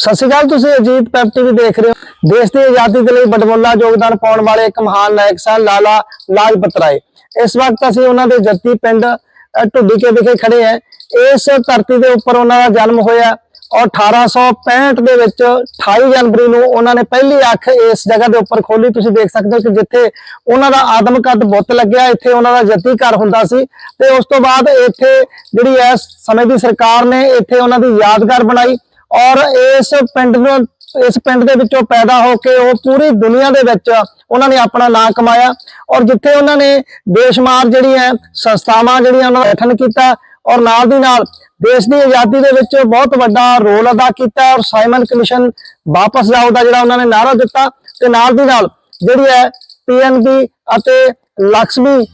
ਸਤਿ ਸ਼੍ਰੀ ਅਕਾਲ ਤੁਸੀਂ ਅਜੀਤ ਪੈਪ ਟੀਵੀ ਦੇਖ ਰਹੇ ਹੋ। ਦੇਸ਼ ਦੀ ਆਜ਼ਾਦੀ ਦੇ ਲਈ ਬੜਬੋਲਾ ਯੋਗਦਾਨ ਪਾਉਣ ਵਾਲੇ ਇੱਕ ਮਹਾਨ ਨਾਇਕ ਸਨ ਲਾਲਾ ਲਾਜਪਤ ਰਾਏ। ਇਸ ਵਕਤ ਅਸੀਂ ਉਹਨਾਂ ਦੇ ਜੱਤੀ ਪਿੰਡ ਅ, ਢੁੱਡੀਕੇ ਵਿਖੇ ਖੜੇ ਹਾਂ। ਇਸ ਧਰਤੀ ਦੇ ਉੱਪਰ ਉਹਨਾਂ ਦਾ ਜਨਮ ਹੋਇਆ ਔਰ 1865 ਦੇ ਵਿੱਚ 28 ਜਨਵਰੀ ਨੂੰ ਉਹਨਾਂ ਨੇ ਪਹਿਲੀ ਅੱਖ ਇਸ ਜਗ੍ਹਾ ਦੇ ਉੱਪਰ ਖੋਲੀ ਤੁਸੀਂ ਦੇਖ ਸਕਦੇ ਹੋ ਕਿ ਜਿੱਥੇ ਉਹਨਾਂ ਦਾ ਆਦਮਕਦ ਬੁੱਤ ਲੱਗਿਆ ਇੱਥੇ ਉਹਨਾਂ ਦਾ ਜੱਤੀ ਘਰ ਹੁੰਦਾ ਸੀ ਤੇ ਉਸ ਤੋਂ ਬਾਅਦ ਇੱਥੇ ਜਿਹੜੀ ਇਸ ਸਮੇਂ ਦੀ ਸਰਕਾਰ ਨੇ ਇੱਥੇ ਉਹਨਾਂ ਦੀ ਯਾਦਗਾਰ ਬਣਾਈ। ਔਰ ਇਸ ਪਿੰਡ ਨੂੰ, ਇਸ ਪਿੰਡ ਦੇ ਵਿੱਚੋਂ ਪੈਦਾ ਹੋ ਕੇ ਉਹ ਪੂਰੀ ਦੁਨੀਆ ਦੇ ਵਿੱਚ ਉਹਨਾਂ ਨੇ ਆਪਣਾ ਨਾਂ ਕਮਾਇਆ। ਔਰ ਜਿੱਥੇ ਉਹਨਾਂ ਨੇ ਬੇਸ਼ੁਮਾਰ ਜਿਹੜੀਆਂ ਸੰਸਥਾਵਾਂ ਜਿਹੜੀਆਂ ਉਹਨਾਂ ਦਾ ਗਠਨ ਕੀਤਾ ਔਰ ਨਾਲ ਦੀ ਨਾਲ ਦੇਸ਼ ਦੀ ਆਜ਼ਾਦੀ ਦੇ ਵਿੱਚ ਬਹੁਤ ਵੱਡਾ ਰੋਲ ਅਦਾ ਕੀਤਾ ਔਰ ਸਾਈਮਨ ਕਮਿਸ਼ਨ ਵਾਪਸ ਜਾਓ ਦਾ ਜਿਹੜਾ ਉਹਨਾਂ ਨੇ ਨਾਰਾ ਦਿੱਤਾ ਤੇ ਨਾਲ ਦੀ ਨਾਲ ਜਿਹੜੀ ਹੈ ਪੀਐਨਬੀ ਅਤੇ ਲక్ష్ਮੀ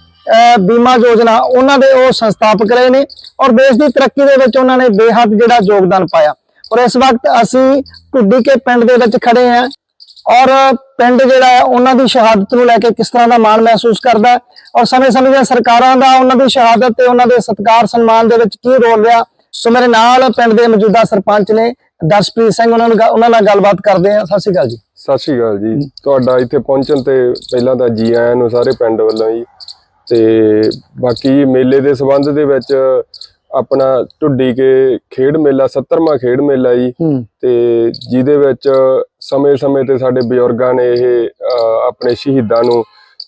ਬੀਮਾ ਯੋਜਨਾ ਉਹਨਾਂ ਦੇ ਉਹ ਸੰਸਥਾਪਕ ਰਹੇ ਨੇ ਔਰ ਦੇਸ਼ ਦੀ ਤਰੱਕੀ ਦੇ ਵਿੱਚ ਉਹਨਾਂ ਨੇ ਬੇਹੱਦ ਜਿਹੜਾ ਯੋਗਦਾਨ ਪਾਇਆ। ਔਰ ਇਸ ਵਕਤ ਅਸੀਂ ਢੁੱਡੀ ਕੇ ਪਿੰਡ ਦੇ ਵਿੱਚ ਖੜੇ ਹਾਂ ਔਰ ਪਿੰਡ ਜਿਹੜਾ ਹੈ, ਉਹਨਾਂ ਦੀ ਸ਼ਹਾਦਤ ਨੂੰ ਲੈ ਕੇ ਕਿਸ ਤਰ੍ਹਾਂ ਦਾ ਮਾਣ ਮਹਿਸੂਸ ਕਰਦਾ ਔਰ ਸਮੇਂ-ਸਮੇਂ ਦੀਆਂ ਸਰਕਾਰਾਂ ਦਾ, ਉਹਨਾਂ ਦੀ ਸ਼ਹਾਦਤ ਤੇ ਉਹਨਾਂ ਦੇ ਸਤਿਕਾਰ, ਸਨਮਾਨ ਦੇ ਵਿੱਚ ਕੀ ਰੋਲ ਰਿਹਾ, ਸੋ ਮੇਰੇ ਨਾਲ ਪਿੰਡ ਦੇ ਮੌਜੂਦਾ ਸਰਪੰਚ ਨੇ ਦਰਸ਼ਪ੍ਰੀਤ ਸਿੰਘ ਉਹਨਾਂ ਨੂੰ ਉਹਨਾਂ ਨਾਲ ਗੱਲਬਾਤ ਕਰਦੇ ਆ ਸਤਿ ਸ਼੍ਰੀ ਅਕਾਲ ਜੀ। ਸਤਿ ਸ਼੍ਰੀ ਅਕਾਲ ਜੀ। ਤੁਹਾਡਾ ਇੱਥੇ ਪਹੁੰਚਣ ਤੇ ਪਹਿਲਾਂ ਤਾਂ ਜੀ ਆਇਆਂ ਨੂੰ ਸਾਰੇ ਪਿੰਡ ਵੱਲੋਂ ਜੀ ਤੇ ਬਾਕੀ ਮੇਲੇ ਦੇ ਸਬੰਧ ਦੇ ਵਿੱਚ ਆਪਣਾ ਢੁੱਡੀ ਕੇ ਖੇਡ ਮੇਲਾ 70ਵਾਂ ਖੇਡ ਮੇਲਾ ਜੀ। ਤੇ ਜਿਹਦੇ ਵਿੱਚ ਸਮੇਂ-ਸਮੇਂ ਤੇ ਸਾਡੇ ਬਜ਼ੁਰਗਾਂ ਨੇ ਇਹ ਆਪਣੇ ਸ਼ਹੀਦਾਂ ਨੂੰ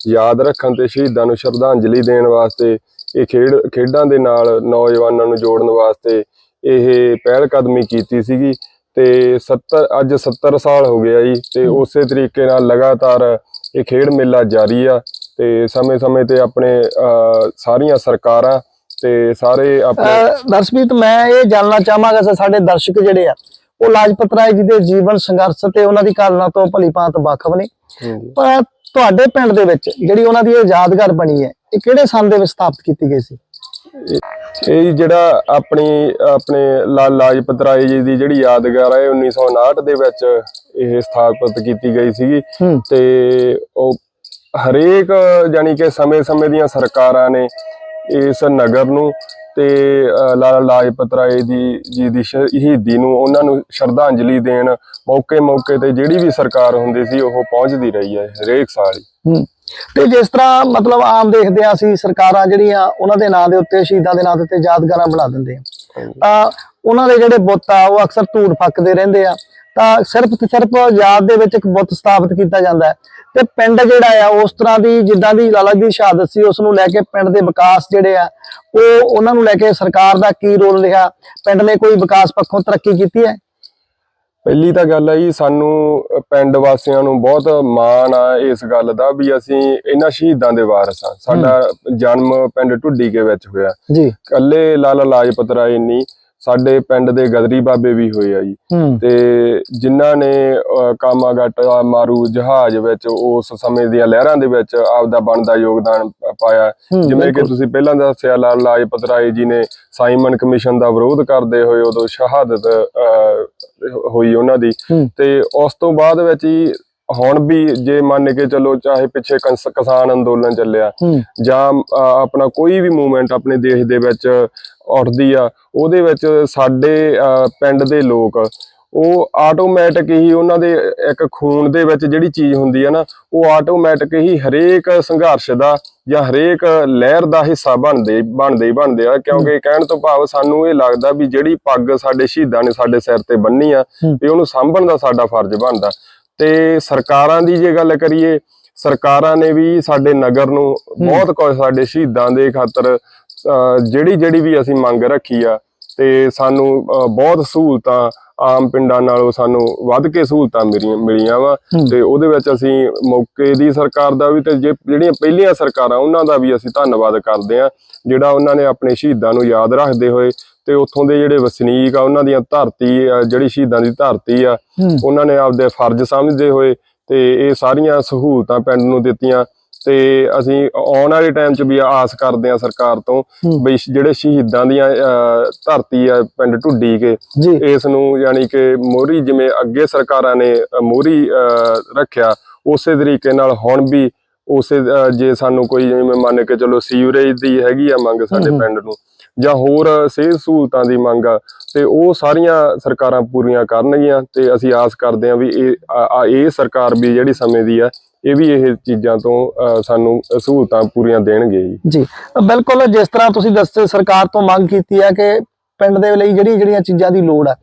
ਯਾਦ ਰੱਖਣ ਤੇ ਸ਼ਹੀਦਾਂ ਨੂੰ ਸ਼ਰਧਾਂਜਲੀ ਦੇਣ ਵਾਸਤੇ ਇਹ ਖੇਡ ਖੇਡਾਂ ਦੇ ਨਾਲ ਨੌਜਵਾਨਾਂ ਨੂੰ ਜੋੜਨ ਵਾਸਤੇ ਇਹ ਪਹਿਲ ਕਦਮੀ ਕੀਤੀ ਸੀਗੀ। ਤੇ 70 ਅੱਜ 70 ਸਾਲ ਹੋ ਗਿਆ ਜੀ। ਤੇ ਉਸੇ ਤਰੀਕੇ ਨਾਲ ਲਗਾਤਾਰ ਇਹ ਖੇਡ ਮੇਲਾ ਜਾਰੀ ਆ। ਤੇ ਸਮੇਂ-ਸਮੇਂ ਤੇ ਆਪਣੇ ਸਾਰੀਆਂ ਸਰਕਾਰਾਂ ਤੇ ਸਾਰੇ ਆਪਣੇ ਅਹ ਦਰਸ਼ਪ੍ਰੀਤ ਮੈਂ ਇਹ ਜਾਣਨਾ ਚਾਹਾਂਗਾ ਕਿ ਸਾਡੇ ਦਰਸ਼ਕ ਜਿਹੜੇ ਆ ਉਹ ਲਾਜਪਤ ਰਾਏ ਜੀ ਦੇ ਜੀਵਨ ਸੰਘਰਸ਼ ਤੇ ਉਹਨਾਂ ਦੀ ਕਾਲਨਾ ਤੋਂ ਭਲੀ ਭਾਂਤ ਵਾਕਫ ਨੇ। ਪਰ ਤੁਹਾਡੇ ਪਿੰਡ ਦੇ ਵਿੱਚ ਜਿਹੜੀ ਉਹਨਾਂ ਦੀ ਇਹ ਯਾਦਗਾਰ ਬਣੀ ਹੈ ਇਹ ਕਿਹੜੇ ਸੰਨ ਦੇ ਵਿੱਚ ਸਥਾਪਿਤ ਕੀਤੀ ਗਈ ਸੀ? ਇਹ ਜਿਹੜਾ ਆਪਣੀ ਆਪਣੇ ਲਾਲ ਲਾਜਪਤ ਰਾਏ ਜੀ ਦੀ ਜਿਹੜੀ ਯਾਦਗਾਰ ਹੈ 1959 ਦੇ ਵਿੱਚ ਇਹ ਸਥਾਪਿਤ ਕੀਤੀ ਗਈ ਸੀਗੀ। ਤੇ ਉਹ ਹਰੇਕ ਜਾਨੀ ਕਿ ਸਮੇਂ-ਸਮੇਂ ਦੀਆਂ ਸਰਕਾਰਾਂ ਨੇ ਇਸ ਨਗਰ ਨੂੰ ਤੇ ਲਾਲਾ ਲਾਜਪਤ ਰਾਏ ਦੀ ਜੀ ਦੀ ਸ਼ਹੀਦੀ ਨੂੰ ਉਹਨਾਂ ਨੂੰ ਸ਼ਰਧਾਂਜਲੀ ਦੇਣ ਮੌਕੇ-ਮੌਕੇ ਤੇ ਜਿਹੜੀ ਵੀ ਸਰਕਾਰ ਹੁੰਦੀ ਸੀ ਉਹ ਪਹੁੰਚਦੀ ਰਹੀ ਹੈ ਹਰੇਕ ਸਾਲ ਹੀ। ਤੇ ਜਿਸ ਤਰ੍ਹਾਂ ਮਤਲਬ ਆਮ ਦੇਖਦੇ ਆ ਅਸੀਂ ਸਰਕਾਰਾਂ ਜਿਹੜੀਆਂ ਉਹਨਾਂ ਦੇ ਨਾਂ ਦੇ ਉੱਤੇ ਸ਼ਹੀਦਾਂ ਦੇ ਨਾਂ ਦੇ ਉੱਤੇ ਯਾਦਗਾਰਾਂ ਬਣਾ ਦਿੰਦੇ ਆ। ਤਾਂ ਉਹਨਾਂ ਦੇ ਜਿਹੜੇ ਬੁੱਤ ਆ ਉਹ ਅਕਸਰ ਧੂੜ ਫੱਕਦੇ ਰਹਿੰਦੇ ਆ। ਸਿਰਫ ਤੇ ਸਿਰਫ ਯਾਦ ਦੇ ਵਿੱਚ ਇੱਕ ਬੁੱਤ ਸਥਾਪਿਤ ਕੀਤਾ ਜਾਂਦਾ ਹੈ। ਤੇ ਪਿੰਡ ਜਿਹੜਾ ਆ ਉਸ ਤਰ੍ਹਾਂ ਦੀ ਜਿੱਦਾਂ ਦੀ ਲਾਲਾ ਜੀ ਦੀ ਸ਼ਹਾਦਤ ਸੀ ਉਸ ਨੂੰ ਲੈ ਕੇ ਪਿੰਡ ਦੇ ਵਿਕਾਸ ਜਿਹੜੇ ਆ ਉਹ ਉਹਨਾਂ ਨੂੰ ਲੈ ਕੇ ਸਰਕਾਰ ਦਾ ਕੀ ਰੋਲ ਰਿਹਾ? ਪਿੰਡ ਨੇ ਕੋਈ ਵਿਕਾਸ ਪੱਖੋਂ ਤਰੱਕੀ ਕੀਤੀ ਹੈ? ਪਹਿਲੀ ਤਾਂ ਗੱਲ ਹੈ ਜੀ ਸਾਨੂੰ ਪਿੰਡ ਵਾਸੀਆਂ ਨੂੰ ਬਹੁਤ ਮਾਣ ਆ ਇਸ ਗੱਲ ਦਾ ਵੀ ਅਸੀਂ ਇਹਨਾਂ ਸ਼ਹੀਦਾਂ ਦੇ ਵਾਰਸ ਆ ਸਾਡਾ ਜਨਮ ਪਿੰਡ ਢੁੱਡੀਕੇ ਵਿੱਚ ਹੋਇਆ। ਜੀ। ਕੱਲੇ ਲਾਲਾ ਲਾਜਪਤ ਰਾਏ ਨਹੀਂ ਸਾਡੇ ਪਿੰਡ ਦੇ ਗਦਰੀ ਬਾਬੇ ਵੀ ਹੋਏ ਆ ਜੀ ਤੇ ਜਿਨ੍ਹਾਂ ਨੇ ਕਾਮਾਗਾਟ ਮਾਰੂ ਜਹਾਜ਼ ਵਿੱਚ ਉਸ ਸਮੇਂ ਦੀਆਂ ਲਹਿਰਾਂ ਦੇ ਵਿੱਚ ਆਪਦਾ ਬਣਦਾ ਯੋਗਦਾਨ ਪਾਇਆ ਜਿਵੇਂ ਕਿ। ਤੁਸੀਂ ਪਹਿਲਾਂ ਦੱਸਿਆ ਲਾਲ ਲਾਜਪਤ ਰਾਏ ਜੀ ਨੇ ਸਾਈਮਨ ਕਮਿਸ਼ਨ ਦਾ ਵਿਰੋਧ ਕਰਦੇ ਹੋਏ ਉਦੋਂ ਸ਼ਹਾਦਤ ਹੋਈ ਉਹਨਾਂ ਦੀ। ਤੇ ਉਸ ਤੋਂ ਬਾਅਦ ਵਿੱਚ ਹੀ ਹੁਣ ਵੀ ਜੇ ਮੰਨ ਕੇ ਚੱਲੋ ਚਾਹੇ ਪਿੱਛੇ ਕੰਸ- ਕਿਸਾਨ ਅੰਦੋਲਨ ਚੱਲਿਆ ਜਾਂ ਆਪਣਾ ਕੋਈ ਵੀ ਮੂਵਮੈਂਟ ਆਪਣੇ ਦੇਸ਼ ਦੇ ਵਿੱਚ ਉੱਠਦੀ ਆ ਉਹਦੇ ਵਿੱਚ ਸਾਡੇ ਪਿੰਡ ਦੇ ਲੋਕ ਉਹ ਆਟੋਮੈਟਿਕ ਹੀ ਉਹਨਾਂ ਦੇ ਇੱਕ ਖੂਨ ਦੇ ਵਿੱਚ ਜਿਹੜੀ ਚੀਜ਼ ਹੁੰਦੀ ਹੈ ਨਾ ਉਹ ਆਟੋਮੈਟਿਕ ਹੀ ਹਰੇਕ ਸੰਘਰਸ਼ ਦਾ ਜਾਂ ਹਰੇਕ ਲਹਿਰ ਦਾ ਹਿੱਸਾ ਬਣਦੇ ਬਣਦੇ ਹੀ ਬਣਦੇ ਆ ਕਿਉਂਕਿ ਕਹਿਣ ਤੋਂ ਭਾਵ ਸਾਨੂੰ ਇਹ ਲੱਗਦਾ ਵੀ ਜਿਹੜੀ ਪੱਗ ਸਾਡੇ ਸ਼ਹੀਦਾਂ ਨੇ ਸਾਡੇ ਸਿਰ ਤੇ ਬੰਨੀ ਆ। ਵੀ ਉਹਨੂੰ ਸਾਂਭਣ ਦਾ ਸਾਡਾ ਫਰਜ਼ ਬਣਦਾ। ਤੇ ਸਰਕਾਰਾਂ ਦੀ ਜੇ ਗੱਲ ਕਰੀਏ ਸਰਕਾਰਾਂ ਨੇ ਵੀ ਸਾਡੇ ਨਗਰ ਨੂੰ ਬਹੁਤ ਕੁਝ ਸਾਡੇ ਸ਼ਹੀਦਾਂ ਦੇ ਖਾਤਰ ਜਿਹੜੀ ਜਿਹੜੀ ਵੀ ਅਸੀਂ ਮੰਗ ਰੱਖੀ ਆ ਤੇ ਸਾਨੂੰ ਬਹੁਤ ਸਹੂਲਤਾਂ ਆਮ ਪਿੰਡਾਂ ਨਾਲੋਂ ਸਾਨੂੰ ਵੱਧ ਕੇ ਸਹੂਲਤਾਂ ਮਿਲੀਆਂ ਮਿਲੀਆਂ ਵਾ। ਤੇ ਉਹਦੇ ਵਿੱਚ ਅਸੀਂ ਮੌਕੇ ਦੀ ਸਰਕਾਰ ਦਾ ਵੀ ਤੇ ਜਿਹੜੀਆਂ ਪਹਿਲੀਆਂ ਸਰਕਾਰਾਂ ਉਹਨਾਂ ਦਾ ਵੀ ਅਸੀਂ ਧੰਨਵਾਦ ਕਰਦੇ ਆ ਜਿਹੜਾ ਉਹਨਾਂ ਨੇ ਆਪਣੇ ਸ਼ਹੀਦਾਂ ਨੂੰ ਯਾਦ ਰੱਖਦੇ ਹੋਏ ਤੇ ਉੱਥੋਂ ਦੇ ਜਿਹੜੇ ਵਸਨੀਕ ਆ ਉਹਨਾਂ ਦੀਆਂ ਧਰਤੀ ਆ, ਜਿਹੜੀ ਸ਼ਹੀਦਾਂ ਦੀ ਧਰਤੀ ਆ ਉਹਨਾਂ ਨੇ ਆਪਦੇ ਫਰਜ਼ ਸਮਝਦੇ ਹੋਏ ਤੇ ਇਹ ਸਾਰੀਆਂ ਸਹੂਲਤਾਂ ਪਿੰਡ ਨੂੰ ਦਿੱਤੀਆਂ ਤੇ ਅਸੀਂ ਆਉਣ ਵਾਲੇ ਟਾਈਮ 'ਚ ਵੀ ਆਸ ਕਰਦੇ ਆ ਸਰਕਾਰ ਤੋਂ। ਵੀ ਜਿਹੜੇ ਸ਼ਹੀਦਾਂ ਦੀਆਂ ਧਰਤੀ ਆ ਪਿੰਡ ਢੁੱਡੀ ਕੇ ਇਸ ਨੂੰ ਯਾਨੀ ਕਿ ਮੋਹਰੀ ਜਿਵੇਂ ਅੱਗੇ ਸਰਕਾਰਾਂ ਨੇ ਮੋਹਰੀ ਰੱਖਿਆ ਉਸੇ ਤਰੀਕੇ ਨਾਲ ਹੁਣ ਵੀ ਉਸੇ ਜੇ ਸਾਨੂੰ ਕੋਈ ਜਿਵੇਂ ਮੰਨ ਕੇ ਚਲੋ ਸੀਵਰੇਜ ਦੀ ਹੈਗੀ ਆ ਮੰਗ ਸਾਡੇ। ਪਿੰਡ ਨੂੰ ਜਾਂ ਹੋਰ ਸਿਹਤ ਸਹੂਲਤਾਂ ਦੀ ਮੰਗ ਆ, ਤੇ ਉਹ ਸਾਰੀਆਂ ਸਰਕਾਰਾਂ ਪੂਰੀਆਂ ਕਰਨਗੀਆਂ, ਤੇ ਅਸੀਂ ਆਸ ਕਰਦੇ ਹਾਂ ਵੀ ਇਹ ਇਹ ਸਰਕਾਰ ਵੀ ਜਿਹੜੀ ਸਮੇਂ ਦੀ ਆ, ਇਹ ਵੀ ਇਹ ਚੀਜ਼ਾਂ ਤੋਂ ਸਾਨੂੰ ਸਹੂਲਤਾਂ ਪੂਰੀਆਂ ਦੇਣਗੇ ਜੀ। ਜੀ, ਬਿਲਕੁਲ ਜਿਸ ਤਰ੍ਹਾਂ ਤੁਸੀਂ ਦੱਸੇ ਸਰਕਾਰ ਤੋਂ ਮੰਗ ਕੀਤੀ ਹੈ ਕਿ ਪਿੰਡ ਦੇ ਲਈ ਜਿਹੜੀ ਜਿਹੜੀਆਂ ਚੀਜ਼ਾਂ ਦੀ ਲੋੜ ਆ,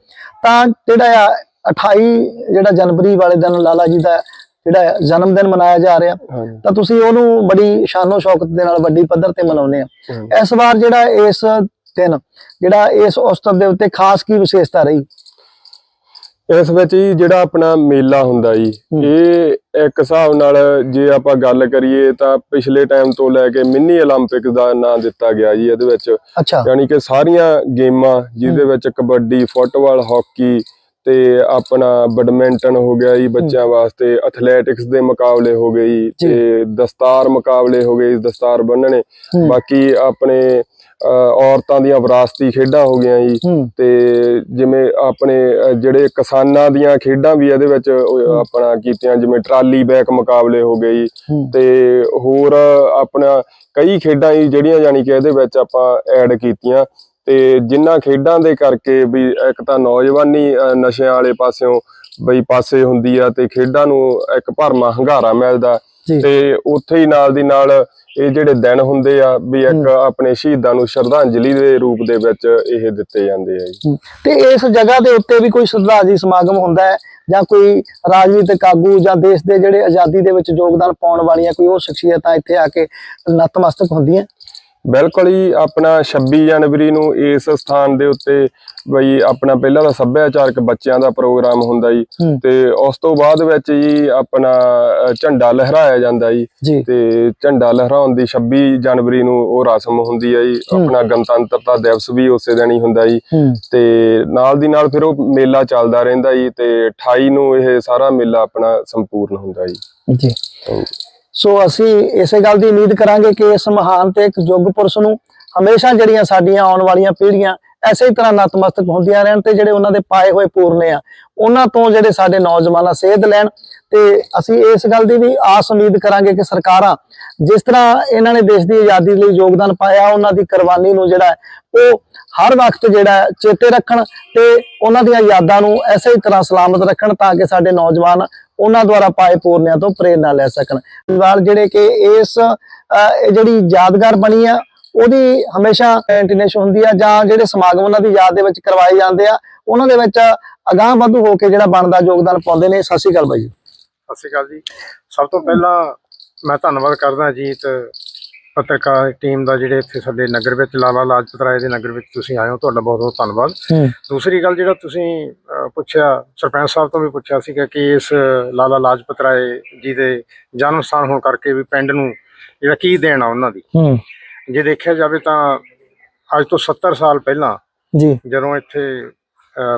ਤਾਂ ਜਿਹੜਾ ਆ 28 ਜਿਹੜਾ ਜਨਵਰੀ ਵਾਲੇ ਦਿਨ ਲਾਲਾ ਜੀ ਦਾ ਜਿਹੜਾ ਜਨਮ ਦਿਨ ਮਨਾਇਆ ਜਾ ਰਿਹਾ ਹਾਂਜੀ ਤਾਂ ਤੁਸੀਂ ਉਹਨੂੰ ਬੜੀ ਸ਼ਾਨੋ ਸ਼ੌਕਤ ਦੇ ਨਾਲ ਵੱਡੀ ਪੱਧਰ ਤੇ ਮਨਾਉਂਦੇ ਆ ਹਮ। ਇਸ ਵਾਰ ਜਿਹੜਾ ਇਸ ਦਿਨ ਜਿਹੜਾ ਇਸ ਉਸਤਤ ਦੇ ਉੱਤੇ ਖਾਸ ਕੀ ਵਿਸ਼ੇਸ਼ਤਾ ਰਹੀ ਇਸ ਵਿੱਚ ਹੀ ਜਿਹੜਾ ਆਪਣਾ ਮੇਲਾ ਹੁੰਦਾ ਜੀ ਹੂੰ। ਇਹ ਇੱਕ ਹਿਸਾਬ ਨਾਲ ਜੇ ਆਪਾਂ ਗੱਲ ਕਰੀਏ ਤਾਂ ਪਿਛਲੇ ਟਾਈਮ ਤੋਂ ਲੈ ਕੇ ਮਿੰਨੀ 올림픽 ਦਾ ਨਾਂ ਦਿੱਤਾ ਗਿਆ ਜੀ ਇਹਦੇ ਵਿੱਚ ਅੱਛਾ ਯਾਨੀ ਕਿ ਸਾਰੀਆਂ ਗੇਮਾਂ ਜਿਹਦੇ ਵਿੱਚ ਕਬੱਡੀ ਫੁੱਟਬਾਲ ਹਾਕੀ ਤੇ ਆਪਣਾ ਬੈਡਮਿੰਟਨ ਹੋ ਗਿਆ ਜੀ ਬੱਚਿਆਂ ਵਾਸਤੇ ਐਥਲੈਟਿਕਸ ਦੇ ਮੁਕਾਬਲੇ ਹੋ ਗਏ ਜੀ। ਤੇ ਦਸਤਾਰ ਮੁਕਾਬਲੇ ਹੋ ਗਏ ਦਸਤਾਰ ਬੰਨਣੇ। ਬਾਕੀ ਆਪਣੇ ਔਰਤਾਂ ਦੀਆਂ ਵਿਰਾਸਤੀ ਖੇਡਾਂ ਹੋ ਗਈਆਂ ਜੀ ਤੇ ਜਿਵੇਂ ਆਪਣੇ ਜਿਹੜੇ ਕਿਸਾਨਾਂ ਦੀਆਂ ਖੇਡਾਂ ਵੀ ਇਹਦੇ ਵਿੱਚ। ਆਪਣਾ ਕੀਤੀਆਂ ਜਿਵੇਂ ਟਰਾਲੀ ਬੈਕ ਮੁਕਾਬਲੇ ਹੋ ਗਏ ਜੀ ਤੇ ਹੋਰ ਆਪਣਾ ਕਈ ਖੇਡਾਂ ਜਿਹੜੀਆਂ ਯਾਨੀ ਕਿ ਇਹਦੇ ਵਿੱਚ ਆਪਾਂ ਐਡ ਕੀਤੀਆਂ ਤੇ ਜਿਨ੍ਹਾਂ ਖੇਡਾਂ ਦੇ ਕਰਕੇ ਵੀ ਇੱਕ ਤਾਂ ਨੌਜਵਾਨੀ ਨਸ਼ਿਆਂ ਵਾਲੇ ਪਾਸਿਓਂ ਬਈ ਪਾਸੇ ਹੁੰਦੀ ਆ ਤੇ ਖੇਡਾਂ ਨੂੰ ਇੱਕ ਭਰਮਾ ਹੰਗਾਰਾ ਮਿਲਦਾ। ਤੇ ਉੱਥੇ ਹੀ ਨਾਲ ਦੀ ਨਾਲ ਇਹ ਜਿਹੜੇ ਦਿਨ ਹੁੰਦੇ ਆ ਵੀ ਇੱਕ। ਆਪਣੇ ਸ਼ਹੀਦਾਂ ਨੂੰ ਸ਼ਰਧਾਂਜਲੀ ਦੇ ਰੂਪ ਦੇ ਵਿੱਚ ਇਹ ਦਿੱਤੇ ਜਾਂਦੇ ਆ ਜੀ। ਤੇ ਇਸ ਜਗ੍ਹਾ ਦੇ ਉੱਤੇ ਵੀ ਕੋਈ ਸ਼ਰਧਾਂਜਲੀ ਸਮਾਗਮ ਹੁੰਦਾ ਹੈ ਜਾਂ ਕੋਈ ਰਾਜਨੀਤਿਕ ਆਗੂ ਜਾਂ ਦੇਸ਼ ਦੇ ਜਿਹੜੇ ਆਜ਼ਾਦੀ ਦੇ ਵਿੱਚ ਯੋਗਦਾਨ ਪਾਉਣ ਵਾਲੀਆਂ ਕੋਈ ਉਹ ਸ਼ਖਸੀਅਤਾਂ ਇੱਥੇ ਆ ਕੇ ਨਤਮਸਤਕ ਹੁੰਦੀਆਂ? ਬਿਲਕੁਲ ਹੀ ਆਪਣਾ 26 ਜਨਵਰੀ ਨੂੰ ਇਸ ਸਥਾਨ ਦੇ ਉੱਤੇ ਬਈ ਆਪਣਾ ਪਹਿਲਾਂ ਤਾਂ ਸੱਭਿਆਚਾਰਕ ਬੱਚਿਆਂ ਦਾ ਪ੍ਰੋਗਰਾਮ ਹੁੰਦਾ ਜੀ। ਤੇ ਉਸ ਤੋਂ ਬਾਅਦ ਵਿੱਚ ਜੀ ਆਪਣਾ ਝੰਡਾ ਲਹਿਰਾਇਆ ਜਾਂਦਾ ਜੀ। ਤੇ ਝੰਡਾ ਲਹਿਰਾਉਣ ਦੀ 26 ਜਨਵਰੀ ਨੂੰ ਉਹ ਰਸਮ ਹੁੰਦੀ ਹੈ ਜੀ। ਆਪਣਾ ਗਣਤੰਤਰਤਾ ਦਿਵਸ ਵੀ ਉਸੇ ਦਿਨ ਹੀ ਹੁੰਦਾ ਜੀ। ਤੇ ਨਾਲ ਦੀ ਨਾਲ ਫਿਰ ਉਹ ਮੇਲਾ ਚੱਲਦਾ ਰਹਿੰਦਾ ਜੀ ਤੇ 28 ਨੂੰ ਇਹ ਸਾਰਾ ਮੇਲਾ ਆਪਣਾ ਸੰਪੂਰਨ ਹੁੰਦਾ ਜੀ। ਜੀ। ਸੋ ਅਸੀਂ ਇਸੇ ਗੱਲ ਦੀ ਉਮੀਦ ਕਰਾਂਗੇ ਕਿ ਇਸ ਮਹਾਨ ਤੇ ਇੱਕ ਯੁੱਗ ਪੁਰਸ਼ ਨੂੰ ਹਮੇਸ਼ਾ ਜਿਹੜੀਆਂ ਸਾਡੀਆਂ ਆਉਣ ਵਾਲੀਆਂ ਪੀੜ੍ਹੀਆਂ ਐਸੇ ਹੀ ਤਰ੍ਹਾਂ ਨਤਮਸਤਕ ਹੁੰਦੀਆਂ ਰਹਿਣ ਤੇ ਜਿਹੜੇ ਉਹਨਾਂ ਦੇ ਪਾਏ ਹੋਏ ਪੂਰਨੇ ਆ, ਉਹਨਾਂ ਤੋਂ ਜਿਹੜੇ ਸਾਡੇ ਨੌਜਵਾਨਾਂ ਸੇਧ ਲੈਣ ਤੇ ਅਸੀਂ ਇਸ ਗੱਲ ਦੀ ਵੀ ਆਸ ਉਮੀਦ ਕਰਾਂਗੇ ਕਿ ਸਰਕਾਰਾਂ ਜਿਸ ਤਰ੍ਹਾਂ ਇਹਨਾਂ ਨੇ ਦੇਸ਼ ਦੀ ਆਜ਼ਾਦੀ ਲਈ ਯੋਗਦਾਨ ਪਾਇਆ, ਉਹਨਾਂ ਦੀ ਕੁਰਬਾਨੀ ਨੂੰ ਜਿਹੜਾ ਉਹ ਹਰ ਵਕਤ ਜਿਹੜਾ ਚੇਤੇ ਰੱਖਣ ਤੇ ਉਹਨਾਂ ਦੀਆਂ ਯਾਦਾਂ ਨੂੰ ਐਸੇ ਹੀ ਤਰ੍ਹਾਂ ਸਲਾਮਤ ਰੱਖਣ ਤਾਂ ਕਿ ਸਾਡੇ ਨੌਜਵਾਨ ਉਹਨਾਂ ਦੁਆਰਾ ਪਾਏ ਪੂਰਨਿਆਂ ਤੋਂ ਪ੍ਰੇਰਨਾ ਲੈ ਸਕਣ। ਵਾਲ ਜਿਹੜੇ ਕਿ ਇਸ ਜਿਹੜੀ ਯਾਦਗਾਰ ਬਣੀ ਆ ਉਹਦੀ ਹਮੇਸ਼ਾ ਇੰਟਰਨੈਸ਼ਨ ਹੁੰਦੀ ਆ ਜਾਂ ਜਿਹੜੇ ਸਮਾਗਮ ਉਹਨਾਂ ਦੀ ਯਾਦ ਦੇ ਵਿੱਚ ਕਰਵਾਏ ਜਾਂਦੇ ਆ ਉਹਨਾਂ ਦੇ ਵਿੱਚ ਅਗਾਂਹ ਵਧੂ ਹੋ ਕੇ ਜਿਹੜਾ ਬਣਦਾ ਯੋਗਦਾਨ ਪਾਉਂਦੇ ਨੇ। ਸਤਿ ਸ਼੍ਰੀ ਅਕਾਲ ਬਾਈ ਜੀ। ਸਤਿ ਸ਼੍ਰੀ ਅਕਾਲ ਜੀ। ਸਭ ਤੋਂ ਪਹਿਲਾਂ ਮੈਂ ਧੰਨਵਾਦ ਕਰਦਾ ਜੀਤ ਪੱਤਰਕਾਰ ਟੀਮ ਦਾ ਜਿਹੜੇ ਇੱਥੇ ਸਾਡੇ ਨਗਰ ਵਿੱਚ ਲਾਲਾ ਲਾਜਪਤ ਰਾਏ ਦੇ ਨਗਰ ਵਿੱਚ ਤੁਸੀਂ ਆਏ ਹੋ। ਤੁਹਾਡਾ ਬਹੁਤ ਬਹੁਤ ਧੰਨਵਾਦ। ਦੂਸਰੀ ਗੱਲ ਜਿਹੜਾ ਤੁਸੀਂ ਪੁੱਛਿਆ ਸਰਪੰਚ ਸਾਹਿਬ ਤੋਂ ਵੀ ਪੁੱਛਿਆ ਸੀਗਾ ਕਿ ਇਸ ਲਾਲਾ ਲਾਜਪਤ ਰਾਏ ਜੀ ਦੇ ਜਨਮ ਸਥਾਨ ਹੋਣ ਕਰਕੇ ਵੀ ਪਿੰਡ ਨੂੰ ਜਿਹੜਾ ਕੀ ਦੇਣ ਉਹਨਾਂ ਦੀ। ਜੇ ਦੇਖਿਆ ਜਾਵੇ ਤਾਂ ਅੱਜ ਤੋਂ 70 ਸਾਲ ਪਹਿਲਾਂ ਜੀ। ਜਦੋਂ ਇੱਥੇ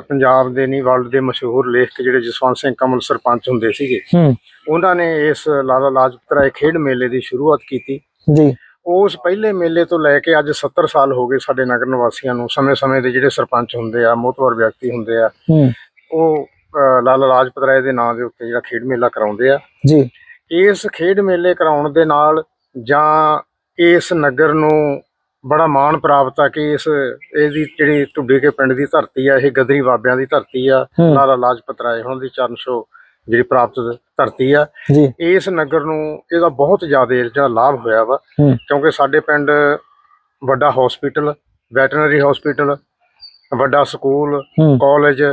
ਪੰਜਾਬ ਦੇ ਨਹੀਂ ਵਰਲਡ ਦੇ ਮਸ਼ਹੂਰ ਲੇਖਕ ਜਿਹੜੇ ਜਸਵੰਤ ਸਿੰਘ ਕਮਲ ਸਰਪੰਚ ਹੁੰਦੇ ਸੀਗੇ ਹੂੰ। ਉਹਨਾਂ ਨੇ ਇਸ ਲਾਲਾ ਲਾਜਪਤ ਰਾਏ ਖੇਡ ਮੇਲੇ ਦੀ ਸ਼ੁਰੂਆਤ ਕੀਤੀ। ਜੀ। ਉਸ ਪਹਿਲੇ ਮੇਲੇ ਤੋਂ ਲੈ ਕੇ ਅੱਜ 70 ਸਾਲ ਹੋ ਗਏ ਸਾਡੇ ਨਗਰ ਨਿਵਾਸੀਆਂ ਨੂੰ ਸਮੇਂ-ਸਮੇਂ ਦੇ ਜਿਹੜੇ ਸਰਪੰਚ ਹੁੰਦੇ ਆ ਮੋਤਵਰ ਵਿਅਕਤੀ ਹੁੰਦੇ ਆ ਹੂੰ। ਉਹ ਲਾਲਾ ਲਾਜਪਤ ਰਾਏ ਦੇ ਨਾਂ ਦੇ ਉੱਤੇ ਜਿਹੜਾ ਖੇਡ ਮੇਲਾ ਕਰਾਉਂਦੇ ਆ। ਜੀ। ਇਸ ਖੇਡ ਮੇਲੇ ਕਰਾਉਣ ਦੇ ਨਾਲ ਜਾਂ ਇਸ ਨਗਰ ਨੂੰ ਬੜਾ ਮਾਣ ਪ੍ਰਾਪਤ ਆ ਕਿ ਇਸ ਇਹਦੀ ਜਿਹੜੀ ਢੁੱਡੀ ਕੇ ਪਿੰਡ ਦੀ ਧਰਤੀ ਆ ਇਹ ਗਦਰੀ ਬਾਬਿਆਂ ਦੀ ਧਰਤੀ ਆ। ਲਾਲਾ ਲਾਜਪਤ ਰਾਏ ਹੁਣ ਦੀ ਚਰਨ ਛੋਹ ਜਿਹੜੀ ਪ੍ਰਾਪਤ ਧਰਤੀ ਆ ਇਸ ਨਗਰ ਨੂੰ ਇਹਦਾ ਬਹੁਤ ਜ਼ਿਆਦਾ ਜਿਹੜਾ ਲਾਭ ਹੋਇਆ ਵਾ। ਕਿਉਂਕਿ ਸਾਡੇ ਪਿੰਡ ਵੱਡਾ ਹਸਪੀਟਲ ਵੈਟਰਨਰੀ ਹਸਪੀਟਲ ਵੱਡਾ ਸਕੂਲ ਕਾਲਜ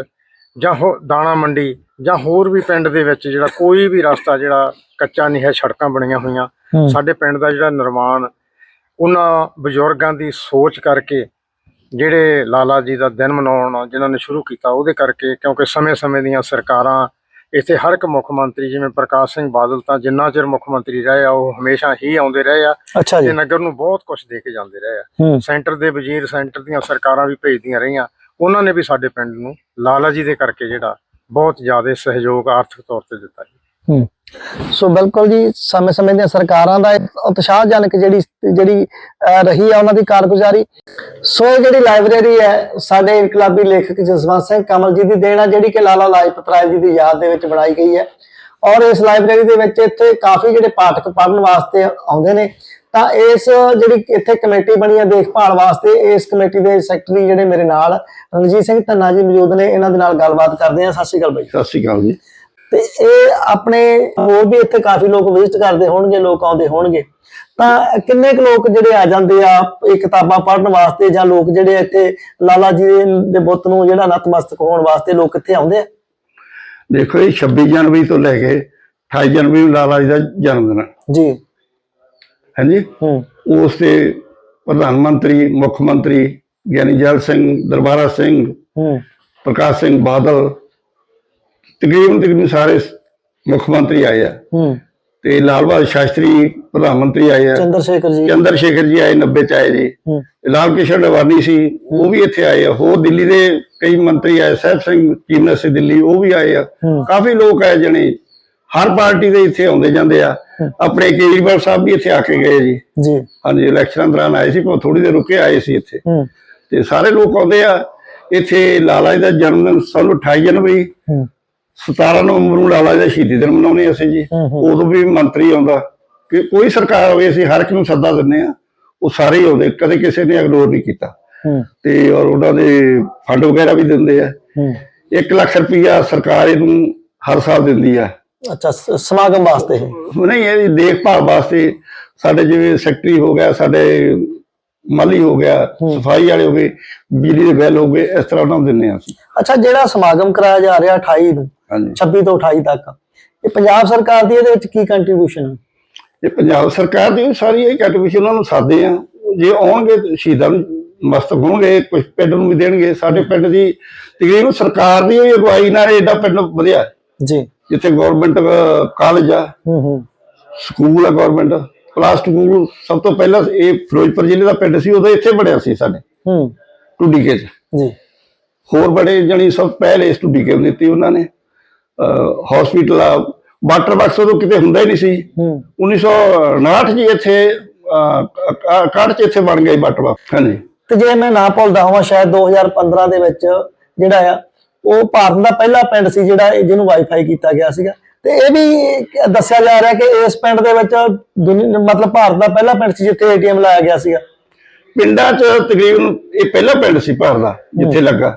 ਜਾਂ ਹੋ- ਦਾਣਾ ਮੰਡੀ ਜਾਂ ਹੋਰ ਵੀ ਪਿੰਡ ਦੇ ਵਿੱਚ ਜਿਹੜਾ ਕੋਈ ਵੀ ਰਸਤਾ ਜਿਹੜਾ ਕੱਚਾ ਨਹੀਂ ਹੈ ਸੜਕਾਂ ਬਣੀਆਂ ਹੋਈਆਂ ਸਾਡੇ ਪਿੰਡ ਦਾ ਜਿਹੜਾ ਨਿਰਮਾਣ ਉਹਨਾਂ ਬਜ਼ੁਰਗਾਂ ਦੀ ਸੋਚ ਕਰਕੇ ਜਿਹੜੇ ਲਾਲਾ ਜੀ ਦਾ ਦਿਨ ਮਨਾਉਣ ਜਿਨ੍ਹਾਂ ਨੇ ਸ਼ੁਰੂ ਕੀਤਾ ਉਹਦੇ ਕਰਕੇ ਕਿਉਂਕਿ ਸਮੇਂ-ਸਮੇਂ ਦੀਆਂ ਸਰਕਾਰਾਂ ਇੱਥੇ ਹਰ ਇੱਕ ਮੁੱਖ ਮੰਤਰੀ ਜਿਵੇਂ ਪ੍ਰਕਾਸ਼ ਸਿੰਘ ਬਾਦਲ ਤਾਂ ਜਿੰਨਾ ਚਿਰ ਮੁੱਖ ਮੰਤਰੀ ਰਹੇ ਆ ਉਹ ਹਮੇਸ਼ਾ ਹੀ ਆਉਂਦੇ ਰਹੇ ਆ ਤੇ ਨਗਰ ਨੂੰ ਬਹੁਤ ਕੁਝ ਦੇ ਕੇ ਜਾਂਦੇ ਰਹੇ ਆ। ਸੈਂਟਰ ਦੇ ਵਜ਼ੀਰ ਸੈਂਟਰ ਦੀਆਂ ਸਰਕਾਰਾਂ ਵੀ ਭੇਜਦੀਆਂ ਰਹੀਆਂ ਉਹਨਾਂ ਨੇ ਵੀ ਸਾਡੇ ਪਿੰਡ ਨੂੰ ਲਾਲਾ ਜੀ ਦੇ ਕਰਕੇ ਜਿਹੜਾ ਬਹੁਤ ਜ਼ਿਆਦਾ ਸਹਿਯੋਗ ਆਰਥਿਕ ਤੌਰ ਤੇ ਦਿੱਤਾ ਜੀ। ਹੂੰ। ਸੋ ਬਿਲਕੁਲ ਜੀ ਸਮੇਂ ਸਮੇਂ ਦੀਆਂ ਸਰਕਾਰਾਂ ਦਾ ਉਤਸ਼ਾਹਜਨਕ ਜਿਹੜੀ ਜਿਹੜੀ ਰਹੀ ਆ ਉਹਨਾਂ ਦੀ ਕਾਰਗੁਜ਼ਾਰੀ। ਸੋ ਇਹ ਜਿਹੜੀ ਲਾਇਬ੍ਰੇਰੀ ਹੈ, ਸਾਡੇ ਇਨਕਲਾਬੀ ਲੇਖਕ ਜਸਵੰਤ ਸਿੰਘ ਕਮਲ ਜੀ ਦੀ ਦੇਣ ਆ, ਜਿਹੜੀ ਕਿ ਲਾਲਾ ਲਾਜਪਤ ਰਾਏ ਜੀ ਦੀ ਯਾਦ ਦੇ ਵਿੱਚ ਬਣਾਈ ਗਈ ਹੈ। ਔਰ ਇਸ ਲਾਇਬ੍ਰੇਰੀ ਦੇ ਵਿੱਚ ਇੱਥੇ ਕਾਫੀ ਜਿਹੜੇ ਪਾਠਕ ਪੜ੍ਹਨ ਵਾਸਤੇ ਆਉਂਦੇ ਨੇ। ਤਾਂ ਇਸ ਜਿਹੜੀ ਇੱਥੇ ਕਮੇਟੀ ਬਣੀ ਹੈ ਦੇਖਭਾਲ ਵਾਸਤੇ, ਇਸ ਕਮੇਟੀ ਦੇ ਸੈਕਟਰੀ ਜਿਹੜੇ ਮੇਰੇ ਨਾਲ ਰਣਜੀਤ ਸਿੰਘ ਧੰਨਾ ਜੀ ਮੌਜੂਦ ਨੇ, ਇਹਨਾਂ ਦੇ ਨਾਲ ਗੱਲਬਾਤ ਕਰਦੇ ਆ ਸਤਿ ਸ਼੍ਰੀ ਅਕਾਲ ਬਾਈ। ਸਤਿ ਸ਼੍ਰੀ ਅਕਾਲ ਜੀ। ਤੇ ਇਹ ਆਪਣੇ ਹੋਰ ਵੀ ਇੱਥੇ ਕਾਫੀ ਲੋਕ ਵਿਜ਼ਿਟ ਕਰਦੇ ਹੋਣਗੇ ਲੋਕ ਆਉਂਦੇ ਹੋਣਗੇ। ਤਾਂ ਕਿੰਨੇ ਕੁ ਲੋਕ ਜਿਹੜੇ ਆ ਜਾਂਦੇ ਆ ਇਹ ਕਿਤਾਬਾਂ ਪੜ੍ਹਨ ਵਾਸਤੇ ਜਾਂ ਲੋਕ ਜਿਹੜੇ ਇੱਥੇ ਲਾਲਾ ਜੀ ਦੇ- ਬੁੱਤ ਨੂੰ ਜਿਹੜਾ ਨਤਮਸਤਕ ਹੋਣ ਵਾਸਤੇ ਲੋਕ ਇੱਥੇ ਆਉਂਦੇ ਆ? ਦੇਖੋ ਇਹ 26 ਜਨਵਰੀ ਤੋਂ ਲੈ ਕੇ 28 ਜਨਵਰੀ ਨੂੰ ਲਾਲਾ ਜੀ ਦਾ ਜਨਮ ਦਿਨ ਹੈ ਜੀ। ਹਾਂਜੀ? ਹੂੰ। ਉਸ ਤੇ ਪ੍ਰਧਾਨ ਮੰਤਰੀ ਮੁੱਖ ਮੰਤਰੀ ਗਿਆਨੀ ਜੈਲ ਸਿੰਘ ਦਰਬਾਰਾ ਸਿੰਘ ਹੂੰ। ਪ੍ਰਕਾਸ਼ ਸਿੰਘ ਬਾਦਲ ਤਕਰੀਬਨ ਤਕਰੀਬਨ ਸਾਰੇ ਮੁੱਖ ਮੰਤਰੀ ਆਏ ਆ। ਹੂੰ। ਤੇ ਲਾਲ ਬਹਾਦਰ ਸ਼ਾਸਤਰੀ ਪ੍ਰਧਾਨ ਮੰਤਰੀ ਆਏ ਆ। ਚੰਦਰ ਸ਼ੇਖਰ ਜੀ। ਚੰਦਰ ਸ਼ੇਖਰ ਜੀ ਆਏ 90 ਚ ਆਏ ਜੀ। ਹੂੰ। ਲਾਲ ਕਿਸ਼ਨ ਅਡਵਾਨੀ ਸੀ ਉਹ ਵੀ ਇੱਥੇ ਆਏ ਆ। ਹੋਰ ਦਿੱਲੀ ਦੇ ਕਈ ਮੰਤਰੀ ਆਏ ਸਾਹਿਬ ਸਿੰਘ ਚੀਫ ਮਿਨਿਸਟਰ ਦਿੱਲੀ ਉਹ ਵੀ ਆਏ ਆ। ਕਾਫੀ ਲੋਕ ਆਏ ਜਣੇ। ਹਰ ਪਾਰਟੀ ਦੇ ਇੱਥੇ ਆਉਂਦੇ ਜਾਂਦੇ ਆ। ਆਪਣੇ ਕੇਜਰੀਵਾਲ ਸਾਹਿਬ ਵੀ ਇੱਥੇ ਆ ਕੇ ਗਏ ਜੀ। ਜੀ। ਹਾਂਜੀ ਇਲੈਕਸ਼ਨਾਂ ਦੌਰਾਨ ਆਏ ਸੀ ਪਰ ਥੋੜੀ ਦੇਰ ਰੁਕੇ ਆਏ ਸੀ ਇੱਥੇ। ਤੇ ਸਾਰੇ ਲੋਕ ਆਉਂਦੇ ਆ। ਇੱਥੇ ਲਾਲਾ ਜੀ ਦਾ ਜਨਮ ਦਿਨ ਸਾਨੂੰ 28 ਜਨਵਰੀ 17 ਨਵੰਬਰ ਨੂੰ ਲਾਲਾ ਜੀ ਦਾ ਸ਼ਹੀਦੀ ਦਿਨ ਮਨਾਉਂਦੇ ਅਸੀਂ ਜੀ। ਉਦੋਂ ਵੀ ਮੰਤਰੀ ਆਉਂਦਾ। ਕਿ ਕੋਈ ਸਰਕਾਰ ਹੋਵੇ ਅਸੀਂ ਹਰ ਇੱਕ ਨੂੰ ਸੱਦਾ ਦਿੰਦੇ ਆ ਉਹ ਸਾਰੇ ਹੀ ਆਉਂਦੇ ਕਦੇ ਕਿਸੇ ਨੇ ਇਗਨੋਰ ਨਹੀਂ ਕੀਤਾ। ਤੇ ਔਰ ਉਹਨਾਂ ਦੇ ਫੰਡ ਵਗੈਰਾ ਵੀ ਦਿੰਦੇ ਆ। ਹੂੰ। 1 ਲੱਖ ਰੁਪਈਆ ਸਰਕਾਰ ਇਹਨੂੰ ਹਰ ਸਾਲ ਦਿੰਦੀ ਆ। ਅੱਛਾ ਸਮਾਗਮ ਵਾਸਤੇ ਇਹ। ਨਹੀਂ ਇਹਦੀ ਦੇਖਭਾਲ ਵਾਸਤੇ ਸਾਡੇ ਜਿਵੇਂ ਸੈਕਟਰੀ ਹੋ ਗਿਆ ਸਾਡੇ ਮਾਲੀ ਹੋ ਗਿਆ ਸਫ਼ਾਈ ਵਾਲੇ ਹੋ ਗਏ ਬਿਜਲੀ ਦੇ ਬਿੱਲ ਹੋ ਗਏ ਇਸ ਤਰ੍ਹਾਂ ਉਹਨਾਂ ਨੂੰ ਦਿੰਦੇ ਆ ਅੱਛਾ ਜਿਹੜਾ ਸਮਾਗਮ ਕਰਾਇਆ ਜਾ ਰਿਹਾ 28 ਨੂੰ ਹਾਂਜੀ। 26 ਤੋਂ 28 ਤੱਕ। ਇਹ ਪੰਜਾਬ ਸਰਕਾਰ ਦੀ ਇਹਦੇ ਵਿੱਚ ਕੀ ਕੰਟਰੀਬਿਊਸ਼ਨ ਹੈ ਇਹ ਪੰਜਾਬ ਸਰਕਾਰ ਦੀ ਸਾਰੀ ਇਹ ਕੰਟਰੀਬਿਊਸ਼ਨ ਉਹਨਾਂ ਨੂੰ ਸਾਦੇ ਆ। ਜੇ ਆਉਣਗੇ ਸ਼ਹੀਦਾਂ ਨੂੰ ਮਸਤਕ ਹੋਣਗੇ ਕੁਝ ਪਿੰਡ ਨੂੰ ਵੀ ਦੇਣਗੇ। ਸਾਡੇ ਪਿੰਡ ਦੀ ਤਕਰੀਬਨ ਸਰਕਾਰ ਦੀ ਅਗਵਾਈ ਨਾਲ ਏਡਾ ਪਿੰਡ ਵਧਿਆ। ਜੀ। ਜਿੱਥੇ ਗਵਰਨਮੈਂਟ ਕਾਲਜ ਆ। ਹੂੰ ਹੂੰ। ਸਕੂਲ ਆ ਗਵਰਨਮੈਂਟ ਪਲੱਸ ਸਕੂਲ ਸਭ ਤੋਂ ਪਹਿਲਾਂ ਇਹ ਫਿਰੋਜ਼ਪੁਰ ਜ਼ਿਲ੍ਹੇ ਦਾ ਪਿੰਡ ਸੀ ਉਦੋਂ ਇੱਥੇ ਬਣਿਆ ਸੀ ਸਾਡੇ। ਹੂੰ। ਟੁੱਡੀਕੇ 'ਚ। ਜੀ। ਹੋਰ ਬੜੇ ਜਣੀ ਸਭ ਪਹਿਲੇ ਇਸ ਟੁੱਡੀਕੇ ਨੂੰ ਦਿੱਤੀ ਉਹਨਾਂ ਨੇ। ਹਸਪੀਟਲ ਆ। ਵਾਟਰ ਬਾਕਸ ਉਦੋਂ ਕਿਤੇ ਹੁੰਦਾ ਹੀ ਨਹੀਂ ਸੀ। ਹੂੰ। 1959 ਜੀ ਇੱਥੇ ਕਾੜ ਚ ਇੱਥੇ ਬਣ ਗਈ ਵਾਟਰ ਬਾਕਸ ਹਾਂਜੀ। ਤੇ ਜੇ ਮੈਂ ਨਾ ਭੁੱਲਦਾ ਹਾਂ ਸ਼ਾਇਦ 2015 ਦੇ ਵਿੱਚ ਜਿਹੜਾ ਆ ਉਹ ਭਾਰਤ ਦਾ ਪਹਿਲਾ ਪਿੰਡ ਸੀ ਜਿਹੜਾ ਜਿਹਨੂੰ ਵਾਈਫਾਈ ਕੀਤਾ ਗਿਆ ਸੀਗਾ। ਤੇ ਇਹ ਵੀ ਦੱਸਿਆ ਜਾ ਰਿਹਾ ਕਿ ਇਸ ਪਿੰਡ ਦੇ ਵਿੱਚ ਮਤਲਬ ਭਾਰਤ ਦਾ ਪਹਿਲਾ ਪਿੰਡ ਸੀ ਜਿੱਥੇ ਏਟੀਐਮ ਲਾਇਆ ਗਿਆ ਸੀਗਾ। ਪਿੰਡਾਂ 'ਚ ਤਕਰੀਬਨ ਇਹ ਪਹਿਲਾ ਪਿੰਡ ਸੀ ਭਾਰਤ ਦਾ ਜਿੱਥੇ ਲੱਗਾ।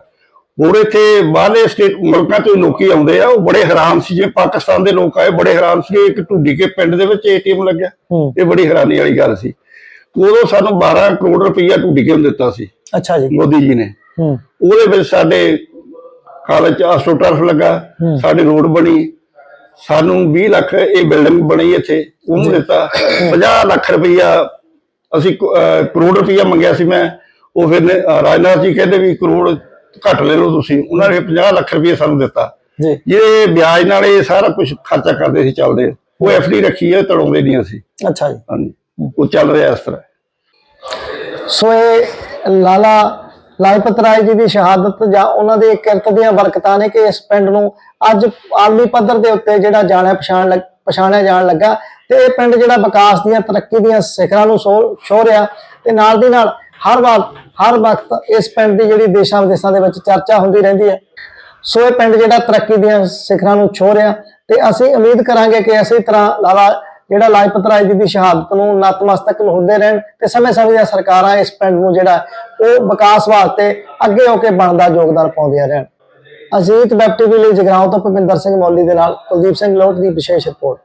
ਹੋਰ ਇੱਥੇ ਬਾਹਰਲੇ ਸਟੇਟ ਮੁਲਕਾਂ ਤੋਂ ਲੋਕੀ ਆਉਂਦੇ ਆ ਉਹ ਬੜੇ ਹੈਰਾਨ ਸੀ ਜਿਵੇਂ ਪਾਕਿਸਤਾਨ ਦੇ ਲੋਕ ਆਏ ਬੜੇ ਹੈਰਾਨ ਸੀ ਇੱਕ ਢੁੱਡੀ ਕੇ ਪਿੰਡ ਦੇ ਵਿੱਚ ਏਟੀਐਮ ਲੱਗਿਆ। ਇਹ ਬੜੀ ਹੈਰਾਨੀ ਵਾਲੀ ਗੱਲ ਸੀ। ਉਦੋਂ ਸਾਨੂੰ 12 ਕਰੋੜ ਰੁਪਈਆ ਢੁੱਡੀ ਕੇ ਦਿੱਤਾ ਸੀ ਅੱਛਾ ਜੀ। ਮੋਦੀ ਜੀ ਨੇ। ਉਹਦੇ ਵਿੱਚ ਸਾਡੇ ਕਾਲਜ ਚ ਆਸਟ੍ਰੋਟਰਫ ਲੱਗਾ ਸਾਡੇ ਰੋਡ ਬਣੀ ਸਾਨੂੰ 20 ਲੱਖ ਇਹ ਬਿਲਡਿੰਗ ਬਣੀ ਇੱਥੇ ਉਹਨੂੰ ਦਿੱਤਾ। 50 ਲੱਖ ਰੁਪਈਆ ਅਸੀਂ ਕਰੋੜ ਰੁਪਈਆ ਮੰਗਿਆ ਸੀ ਮੈਂ। ਉਹ ਫਿਰ ਰਾਜਨਾਥ ਜੀ ਕਹਿੰਦੇ ਵੀ ਕਰੋੜ ਘੱਟ ਲੈ ਲਓ ਤੁਸੀਂ। ਉਹਨਾਂ ਨੇ 50 ਲੱਖ ਰੁਪਈਆ ਸਾਨੂੰ ਦਿੱਤਾ। ਜੀ। ਜਿਹੜੇ ਵਿਆਜ ਨਾਲ ਇਹ ਸਾਰਾ ਕੁਝ ਖਰਚਾ ਕਰਦੇ ਸੀ ਚੱਲਦੇ। ਉਹ ਐਫਡੀ ਰੱਖੀ ਹੈ ਤੜਾਉਂਦੇ ਨਹੀਂ ਅਸੀਂ। ਅੱਛਾ ਜੀ। ਹਾਂਜੀ। ਉਹ ਚੱਲ ਰਿਹਾ ਇਸ ਤਰ੍ਹਾਂ। ਸੋ ਇਹ ਲਾਲਾ ਲਾਜਪਤ ਰਾਏ ਜੀ ਦੀ ਸ਼ਹਾਦਤ ਜਾਂ ਉਹਨਾਂ ਦੇ ਕਿਰਤ ਦੀਆਂ ਬਰਕਤਾਂ ਨੇ ਕਿ ਇਸ ਪਿੰਡ ਨੂੰ ਅੱਜ ਆਲਮੀ ਪੱਧਰ ਦੇ ਉੱਤੇ ਜਿਹੜਾ ਜਾਣਿਆ ਪਛਾਣ ਪਛਾਣਿਆ ਜਾਣ ਲੱਗਾ ਤੇ ਇਹ ਪਿੰਡ ਜਿਹੜਾ ਵਿਕਾਸ ਦੀਆਂ ਤਰੱਕੀ ਦੀਆਂ ਸਿਖਰਾਂ ਨੂੰ ਛੋ ਰਿਹਾ ਤੇ ਨਾਲ ਦੀ ਨਾਲ ਹਰ ਵਾਰ, ਹਰ ਵਕਤ ਇਸ ਪਿੰਡ ਦੀ ਜਿਹੜੀ ਦੇਸ਼ਾਂ ਵਿਦੇਸ਼ਾਂ ਦੇ ਵਿੱਚ ਚਰਚਾ ਹੁੰਦੀ ਰਹਿੰਦੀ ਹੈ। ਸੋ ਇਹ ਪਿੰਡ ਜਿਹੜਾ ਤਰੱਕੀ ਦੀਆਂ ਸਿਖਰਾਂ ਨੂੰ ਛੋਹ ਰਿਹਾ ਤੇ ਅਸੀਂ ਉਮੀਦ ਕਰਾਂਗੇ ਕਿ ਇਸੇ ਤਰ੍ਹਾਂ ਲਾਲਾ ਜਿਹੜਾ ਲਾਜਪਤ ਰਾਏ ਜੀ ਦੀ ਸ਼ਹਾਦਤ ਨੂੰ ਨਤਮਸਤਕ ਹੁੰਦੇ ਰਹਿਣ ਤੇ ਸਮੇਂ-ਸਮੇਂ ਦੀਆਂ ਸਰਕਾਰਾਂ ਇਸ ਪਿੰਡ ਨੂੰ ਜਿਹੜਾ ਉਹ ਵਿਕਾਸ ਵਾਸਤੇ ਅੱਗੇ ਹੋ ਕੇ ਬਣਦਾ ਯੋਗਦਾਨ ਪਾਉਂਦੀਆਂ ਰਹਿਣ। ਅਜੀਤ ਵੈਬ ਟੀਵੀ ਲਈ ਜਗਰਾਉਂ ਤੋਂ ਭੁਪਿੰਦਰ ਸਿੰਘ ਮੌਲੀ ਦੇ ਨਾਲ ਕੁਲਦੀਪ ਸਿੰਘ ਲੋਟ ਦੀ ਵਿਸ਼ੇਸ਼ ਰਿਪੋਰਟ।